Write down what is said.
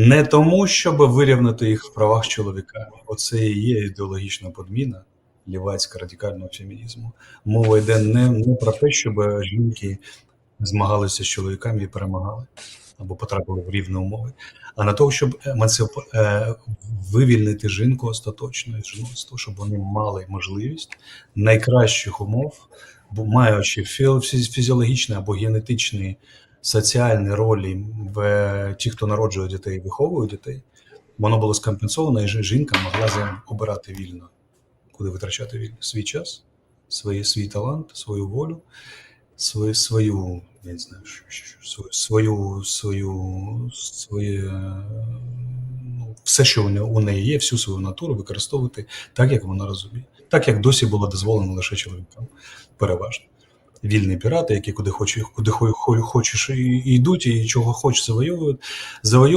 Не тому, щоб вирівняти їх в правах з чоловіками. Оце і є ідеологічна подміна лівацька радикального фемінізму. Мова йде не, не про те, щоб жінки змагалися з чоловіками і перемагали або потрапили в рівні умови, а на того, щоб емансип... е, вивільнити жінку остаточно із жіноцтва, щоб вони мали можливість найкращих умов, маючи фі- фі- фізіологічні або генетичні соціальні ролі в ті, хто народжує дітей виховує дітей, воно було скомпенсовано, і жінка могла обирати вільно, куди витрачати вільно свій час, свої, свій талант, свою волю, свою, свою я не знаю, що, свою, свою, своє, ну, все, що у неї є, всю свою натуру використовувати так, як вона розуміє. Так, як досі було дозволено лише чоловікам, переважно. Вільні пірати, які куди хочеш, куди хо- хо- хочеш і йдуть, і чого хочеш завойовують, завойовують.